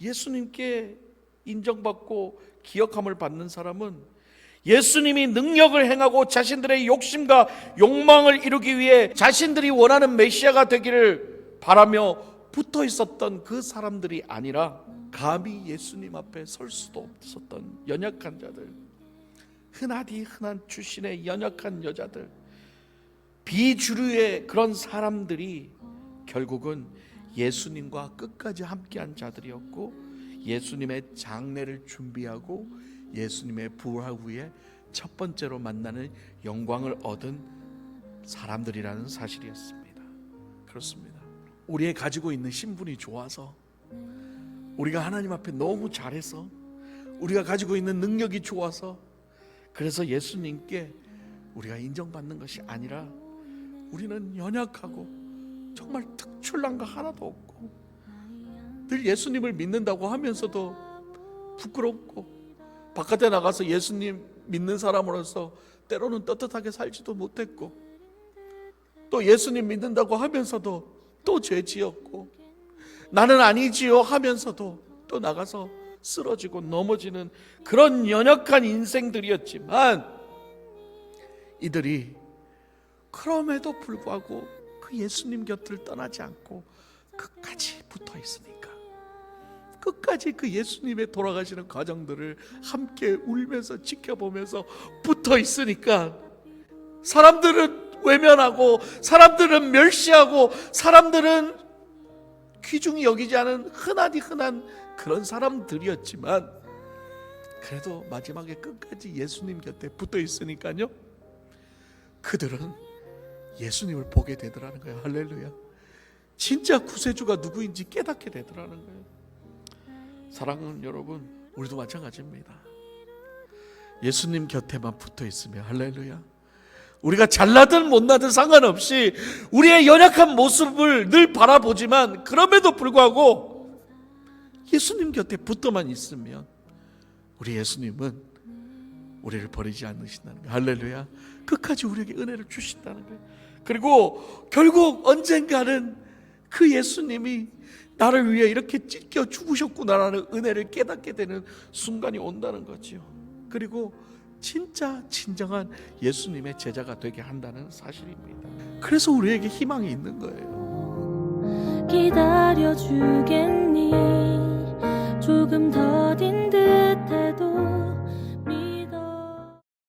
예수님께 인정받고 기억함을 받는 사람은 예수님이 능력을 행하고 자신들의 욕심과 욕망을 이루기 위해 자신들이 원하는 메시아가 되기를 바라며 붙어 있었던 그 사람들이 아니라 감히 예수님 앞에 설 수도 없었던 연약한 자들, 흔하디 흔한 출신의 연약한 여자들, 비주류의 그런 사람들이 결국은 예수님과 끝까지 함께한 자들이었고 예수님의 장례를 준비하고 예수님의 부활 후에 첫 번째로 만나는 영광을 얻은 사람들이라는 사실이었습니다. 그렇습니다. 우리의 가지고 있는 신분이 좋아서 우리가 하나님 앞에 너무 잘해서 우리가 가지고 있는 능력이 좋아서 그래서 예수님께 우리가 인정받는 것이 아니라 우리는 연약하고 정말 특출난 거 하나도 없고 늘 예수님을 믿는다고 하면서도 부끄럽고 바깥에 나가서 예수님 믿는 사람으로서 때로는 떳떳하게 살지도 못했고 또 예수님 믿는다고 하면서도 또 죄 지었고 나는 아니지요 하면서도 또 나가서 쓰러지고 넘어지는 그런 연약한 인생들이었지만 이들이 그럼에도 불구하고 그 예수님 곁을 떠나지 않고 끝까지 붙어 있으니까 끝까지 그 예수님의 돌아가시는 과정들을 함께 울면서 지켜보면서 붙어 있으니까 사람들은 외면하고 사람들은 멸시하고 사람들은 귀중히 여기지 않은 흔하디 흔한 그런 사람들이었지만 그래도 마지막에 끝까지 예수님 곁에 붙어 있으니까요. 그들은 예수님을 보게 되더라는 거예요. 할렐루야. 진짜 구세주가 누구인지 깨닫게 되더라는 거예요. 사랑하는 여러분, 우리도 마찬가지입니다. 예수님 곁에만 붙어 있으면 할렐루야. 우리가 잘나든 못나든 상관없이 우리의 연약한 모습을 늘 바라보지만 그럼에도 불구하고 예수님 곁에 붙어만 있으면 우리 예수님은 우리를 버리지 않으신다는 거예요. 할렐루야. 끝까지 우리에게 은혜를 주신다는 거예요. 그리고 결국 언젠가는 그 예수님이 나를 위해 이렇게 찢겨 죽으셨구나라는 은혜를 깨닫게 되는 순간이 온다는 거지요. 그리고 진짜 진정한 예수님의 제자가 되게 한다는 사실입니다. 그래서 우리에게 희망이 있는 거예요. 기다려 주겠니 조금 더딘 듯해도